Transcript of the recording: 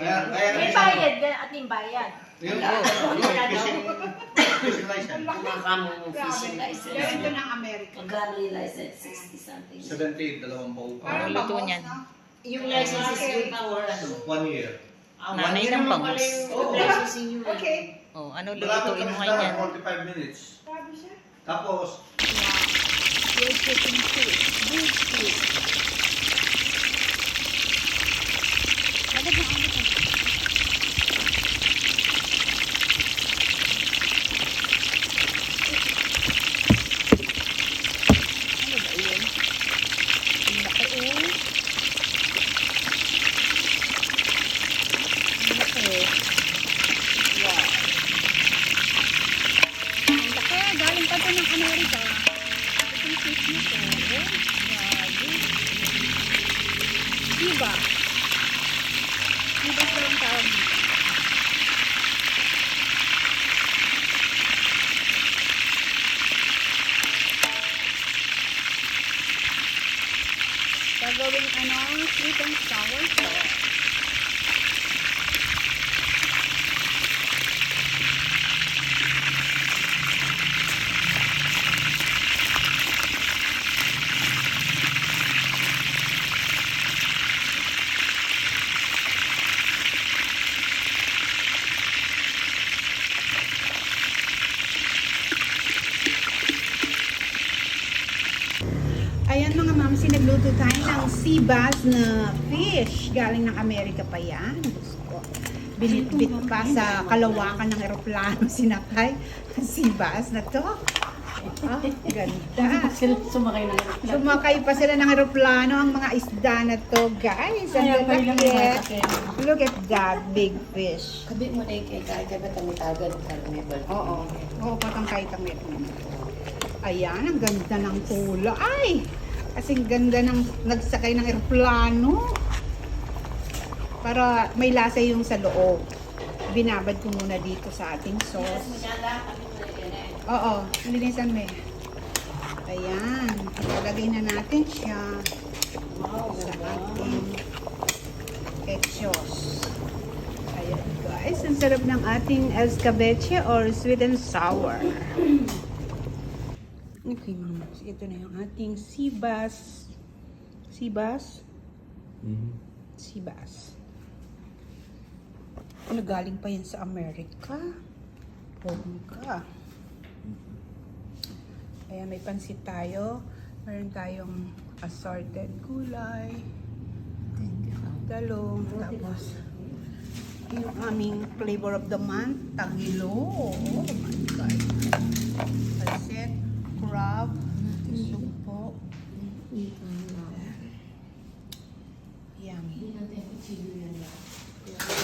Kaya, kaya May bayad, gan ating bayad. Yung, Oo. yung fishing, fishing license, Kumakamo ng fishing license. Ng America. Magkano yung license? 60 something. 78, dalawang pao. Parang luto bangus, niyan. no? Yung license is good for ano? One year. Ah, Nanay one ng year bangus. yung Oo. licensing nyo. Okay. Oh, ano Malapit lulutuin kami mo sa ngayon yan? 45 minutes. Grabe siya. Tapos. Big fish. Agad na agad na. Ano ba yun? Ang laki oh. Ang laki. Wow. Ang laki. Pa to ng Amerika. Itong fish na to. Oh, grabe. Diba? Diba ba ang tawag dito? Gagawin ano, sweet and sour sauce. Ayan mga ma'am, sinagluto tayo ng sea bass na fish. Galing ng Amerika pa yan. Binitbit pa sa kalawakan ng eroplano sinakay. ang Sea bass na to. Ah, ganda. Sila sumakay na lang. Sumakay pa sila ng eroplano ang mga isda na to, guys. Ang Kaya pwede lang lalaki. masakyan. Look at that big fish. Kabi mo na yung kay kaya kaya ba't ang itagad ka may bal? Oo. Oo, patang meron naman to. Ayan, ang ganda ng kulay. Ay! Kasing ganda ng nagsakay ng eroplano. Para may lasa yung sa loob. Binabad ko muna dito sa ating sauce. Oo, linisan mo eh. Ayan, ilalagay na natin siya sa ating etchos. Ayan guys, ang sarap ng ating escabeche or sweet and sour. Okay mga ito na yung ating. Sea bass? Sea bass. Ano galing pa yan sa Amerika? Bongga. Ayan, may pansit tayo. Meron tayong assorted gulay. Talong. Tapos, yung aming flavor of the month, tagilo. Oh my God. Yeah, I mean, you know, they're pretty real, yeah.